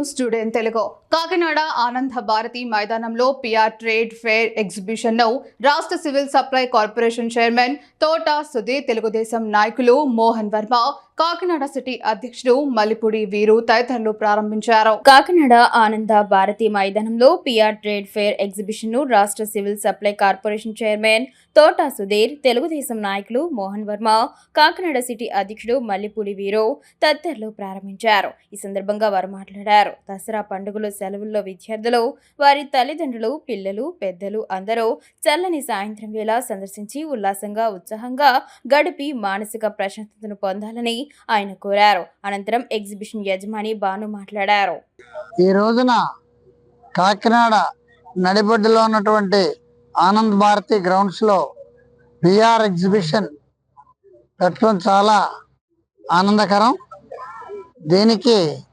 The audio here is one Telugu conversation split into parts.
News today Telugu. కాకినాడ ఆనంద భారతి మైదానంలో పిఆర్ ట్రేడ్ ఫేర్ ఎగ్జిబిషన్లో రాష్ట్ర సివిల్ సప్లై కార్పొరేషన్ చైర్మన్ తోట సుధీర్ తెలుగుదేశం నాయకులు మోహన్ వర్మ కాకినాడ సిటీ అధ్యక్షుడు మల్లిపూడి వీరు తదితరులు ప్రారంభించారు. కాకినాడ ఆనంద భారతి మైదానంలో పిఆర్ ట్రేడ్ ఫేర్ ఎగ్జిబిషన్ను రాష్ట్ర civil supply corporation chairman Thota Sudheer Telugu Desam నాయకులు మోహన్ వర్మ కాకినాడ సిటీ అధ్యక్షుడు మల్లిపూడి వీరు తదితరులు ప్రారంభించారు. ఈ సందర్భంగా వారు మాట్లాడారు. దసరా పండుగలు సెలవుల్లో విద్యార్థులు వారి తల్లిదండ్రులు పిల్లలు పెద్దలు అందరూ చల్లని సాయంత్రం వేళ సందర్శించి ఉల్లాసంగా ఉత్సాహంగా గడిపి మానసిక ప్రశాంతతను పొందాలని ఆయన కోరారు. అనంతరం ఎగ్జిబిషన్ యజమాని భాను మాట్లాడారు. ఈ రోజున కాకినాడ నడిబొడ్డులో ఉన్నటువంటి ఆనంద్ భారతి గ్రౌండ్స్లో బిఆర్ ఎగ్జిబిషన్ పెట్టడం చాలా ఆనందకరం. దీనికి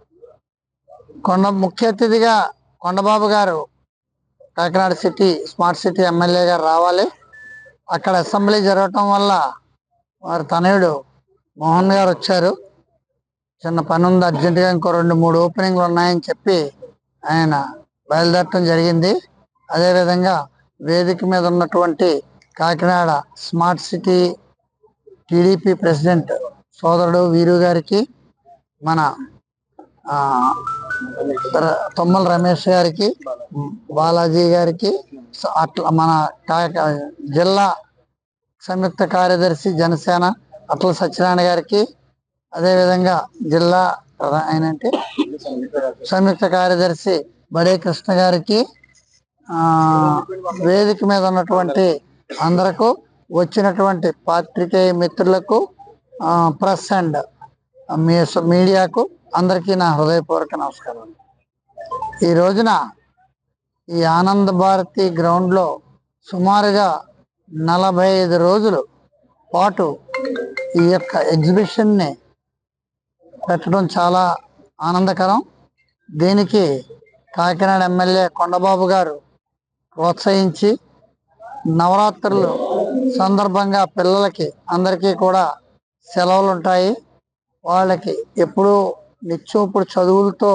కొండ ముఖ్య అతిథిగా కొండబాబు గారు Kakinada city smart city MLA గారు రావాలి. అక్కడ అసెంబ్లీ జరగటం వల్ల వారి తనయుడు మోహన్ గారు వచ్చారు. చిన్న పని ఉంది అర్జెంటుగా ఇంకో రెండు మూడు ఓపెనింగ్లు ఉన్నాయని చెప్పి ఆయన బయలుదేరటం జరిగింది. అదేవిధంగా వేదిక మీద ఉన్నటువంటి Kakinada smart city TDP president సోదరుడు వీరు గారికి మన తొమ్మల రమేష్ గారికి బాలాజీ గారికి అట్లా మన జిల్లా సంయుక్త కార్యదర్శి జనసేన అట్ల సత్యనారాయణ గారికి అదేవిధంగా జిల్లా ప్రధా- ఆయన అంటే సంయుక్త కార్యదర్శి బడే కృష్ణ గారికి వేదిక మీద ఉన్నటువంటి అందరకు వచ్చినటువంటి పాత్రికేయ మిత్రులకు ప్రెస్ అండ్ మీడియాకు అందరికీ నా హృదయపూర్వక నమస్కారం ఈ రోజున ఈ ఆనంద భారతి గ్రౌండ్లో సుమారుగా నలభై ఐదు రోజులు పాటు ఈ యొక్క ఎగ్జిబిషన్ని పెట్టడం చాలా ఆనందకరం. దీనికి కాకినాడ ఎమ్మెల్యే కొండబాబు గారు ప్రోత్సహించి నవరాత్రులు సందర్భంగా పిల్లలకి అందరికీ కూడా సెలవులు ఉంటాయి వాళ్ళకి ఎప్పుడూ నిత్యం ఇప్పుడు చదువులతో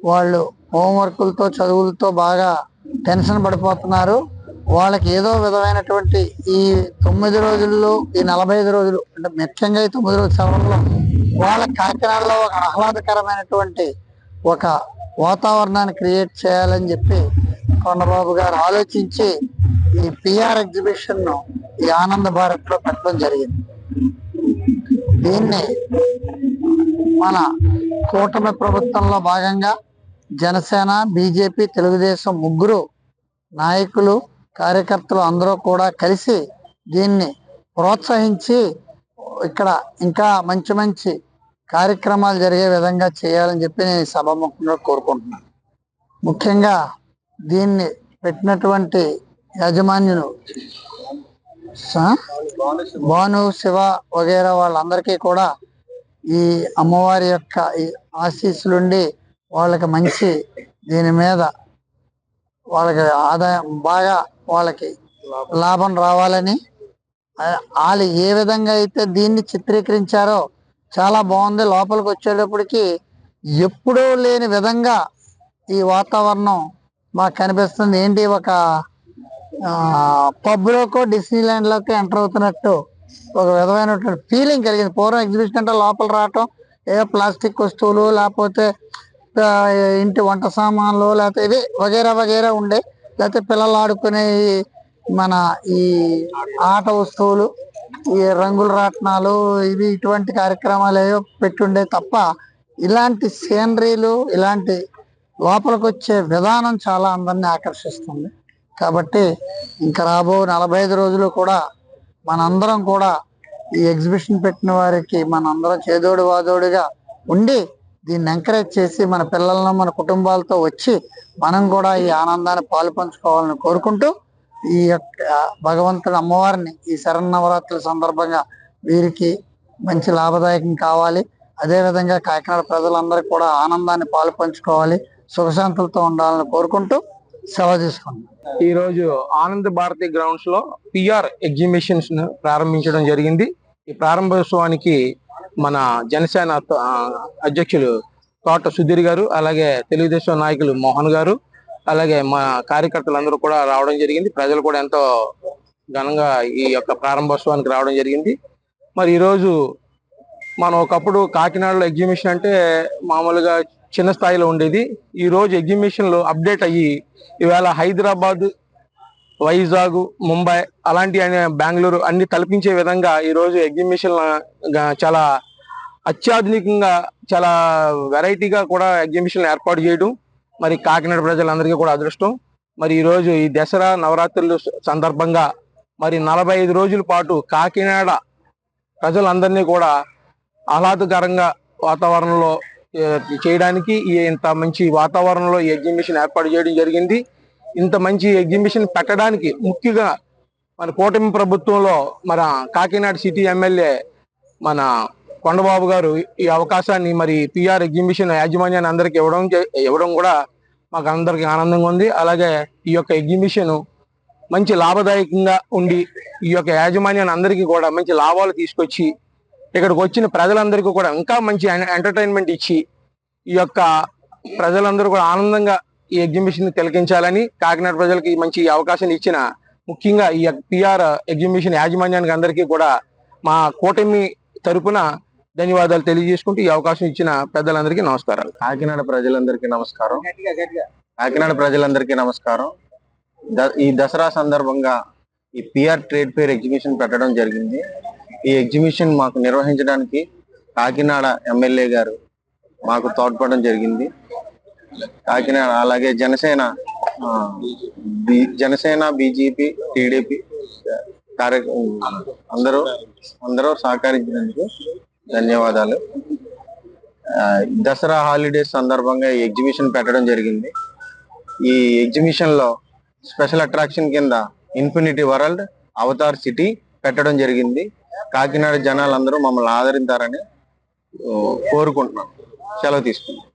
వాళ్ళు హోంవర్కులతో చదువులతో బాగా టెన్షన్ పడిపోతున్నారు. వాళ్ళకి ఏదో విధమైనటువంటి ఈ తొమ్మిది రోజుల్లో ఈ నలభై ఐదు రోజులు అంటే ముఖ్యంగా ఈ తొమ్మిది రోజుల సమయంలో వాళ్ళ కాకినాడలో ఒక ఆహ్లాదకరమైనటువంటి ఒక వాతావరణాన్ని క్రియేట్ చేయాలని చెప్పి కొండబాబు గారు ఆలోచించి ఈ పిఆర్ ఎగ్జిబిషన్ను ఈ ఆనంద భారత్లో పెట్టడం జరిగింది. దీన్ని మన కూటమి ప్రభుత్వంలో భాగంగా జనసేన బీజేపీ తెలుగుదేశం ముగ్గురు నాయకులు కార్యకర్తలు అందరూ కూడా కలిసి దీన్ని ప్రోత్సహించి ఇక్కడ ఇంకా మంచి మంచి కార్యక్రమాలు జరిగే విధంగా చేయాలని చెప్పి నేను సభాముఖంగా కోరుకుంటున్నాను. ముఖ్యంగా దీన్ని పెట్టినటువంటి యాజమాన్యులు భాను శివ వగేరా వాళ్ళందరికీ కూడా ఈ అమ్మవారి యొక్క ఈ ఆశీస్సులుండి వాళ్ళకి మంచి దీని మీద వాళ్ళకి ఆదాయం బాగా వాళ్ళకి లాభం. రావాలని. వాళ్ళు ఏ విధంగా అయితే దీన్ని చిత్రీకరించారో చాలా బాగుంది. లోపలికి వచ్చేటప్పటికి ఎప్పుడూ లేని విధంగా ఈ వాతావరణం మాకు కనిపిస్తుంది. ఏంటి ఒక పబ్ లోకో డిస్నీ ల్యాండ్లోకి ఎంటర్ అవుతున్నట్టు ఒక విధమైనటువంటి ఫీలింగ్ కలిగింది. పూర్వం ఎగ్జిబిషన్ అంటే లోపల రావటం ఏ ప్లాస్టిక్ వస్తువులు లేకపోతే ఇంటి వంట సామాన్లు లేకపోతే ఇవి వగేరా వగేరా ఉండే లేకపోతే పిల్లలు ఆడుకునే మన ఈ ఆట వస్తువులు ఈ రంగుల రాట్నాలు ఇవి ఇటువంటి కార్యక్రమాలు ఏవో పెట్టుండే తప్ప ఇలాంటి సీనరీలు ఇలాంటి లోపలికి వచ్చే విధానం చాలా అందరిని ఆకర్షిస్తుంది. కాబట్టి ఇంకా రాబో నలభై ఐదు రోజులు కూడా మనందరం కూడా ఈ ఎగ్జిబిషన్ పెట్టిన వారికి మనందరం చేదోడు వాదోడుగా ఉండి దీన్ని ఎంకరేజ్ చేసి మన పిల్లలను మన కుటుంబాలతో వచ్చి మనం కూడా ఈ ఆనందాన్ని పాలు పంచుకోవాలని కోరుకుంటూ ఈ యొక్క భగవంతుడు అమ్మవారిని ఈ శరన్నవరాత్రుల సందర్భంగా వీరికి మంచి లాభదాయకం కావాలి. అదే విధంగా కాకినాడ ప్రజలందరికీ కూడా ఆనందాన్ని పాలు పంచుకోవాలి. సుఖశాంతులతో ఉండాలని కోరుకుంటూ సెలవు తీసుకున్నాం ఈ రోజు ఆనంద్ భారతి గ్రౌండ్స్లో పిఆర్ ఎగ్జిబిషన్స్ ప్రారంభించడం జరిగింది. ఈ ప్రారంభోత్సవానికి మన జనసేన అధ్యక్షులు తోట సుధీర్ గారు అలాగే తెలుగుదేశం నాయకులు మోహన్ గారు అలాగే మా కార్యకర్తలందరూ కూడా రావడం జరిగింది. ప్రజలు కూడా ఎంతో ఘనంగా ఈ యొక్క ప్రారంభోత్సవానికి రావడం జరిగింది. మరి ఈరోజు మనం ఒకప్పుడు కాకినాడలో ఎగ్జిబిషన్ అంటే మామూలుగా చిన్న స్థాయిలో ఉండేది. ఈరోజు ఎగ్జిబిషన్లు అప్డేట్ అయ్యి ఇవాళ హైదరాబాద్ వైజాగ్ ముంబై అలాంటి బెంగళూరు అన్ని తలపించే విధంగా ఈ రోజు ఎగ్జిబిషన్ చాలా అత్యాధునికంగా చాలా వెరైటీగా కూడా ఎగ్జిబిషన్ ఏర్పాటు చేయడం మరి కాకినాడ ప్రజలందరికీ కూడా అదృష్టం. మరి ఈరోజు ఈ దసరా నవరాత్రులు సందర్భంగా మరి నలభై ఐదు రోజుల పాటు కాకినాడ ప్రజలందరినీ కూడా ఆహ్లాదకరంగా వాతావరణంలో చేయడానికి ఇంత మంచి వాతావరణంలో ఈ ఎగ్జిబిషన్ ఏర్పాటు చేయడం జరిగింది. ఇంత మంచి ఎగ్జిబిషన్ పెట్టడానికి ముఖ్యంగా మన కూటమి ప్రభుత్వంలో మన కాకినాడ సిటీ ఎమ్మెల్యే మన కొండబాబు గారు ఈ అవకాశాన్ని మరి పిఆర్ ఎగ్జిబిషన్ యాజమాన్యాన్ని అందరికి ఇవ్వడం ఇవ్వడం కూడా మాకు అందరికి ఆనందంగా ఉంది. అలాగే ఈ యొక్క ఎగ్జిబిషన్ మంచి లాభదాయకంగా ఉండి ఈ యొక్క యాజమాన్యాన్ని అందరికీ కూడా మంచి లాభాలు తీసుకొచ్చి ఇక్కడికి వచ్చిన ప్రజలందరికీ కూడా ఇంకా మంచి ఎంటర్టైన్మెంట్ ఇచ్చి ఈ యొక్క ప్రజలందరూ కూడా ఆనందంగా ఈ ఎగ్జిబిషన్ తిలకించాలని కాకినాడ ప్రజలకి మంచి అవకాశం ఇచ్చిన ముఖ్యంగా ఈ పిఆర్ ఎగ్జిబిషన్ యాజమాన్యానికి అందరికీ కూడా మా కూటమి తరపున ధన్యవాదాలు తెలియజేసుకుంటూ ఈ అవకాశం ఇచ్చిన పెద్దలందరికీ నమస్కారాలు. కాకినాడ ప్రజలందరికీ నమస్కారం. కాకినాడ ప్రజలందరికీ నమస్కారం. ద- ఈ దసరా సందర్భంగా ఈ పిఆర్ ట్రేడ్ ఫేర్ ఎగ్జిబిషన్ పెట్టడం జరిగింది. ఈ ఎగ్జిబిషన్ మాకు నిర్వహించడానికి కాకినాడ ఎమ్మెల్యే గారు మాకు తోడ్పడడం జరిగింది. కాకినాడ అలాగే జనసేన జనసేన బీజేపీ టీడీపీ కార్య అందరూ అందరూ సహకరించినందుకు ధన్యవాదాలు. దసరా హాలిడేస్ సందర్భంగా ఈ ఎగ్జిబిషన్ పెట్టడం జరిగింది. ఈ ఎగ్జిబిషన్లో స్పెషల్ అట్రాక్షన్ కింద ఇన్ఫినిటీ వరల్డ్ అవతార్ సిటీ పెట్టడం జరిగింది. కాకినాడ జనాలందరూ మమ్మల్ని ఆదరించారని కోరుకుంటున్నాం. సెలవు తీసుకుంటాం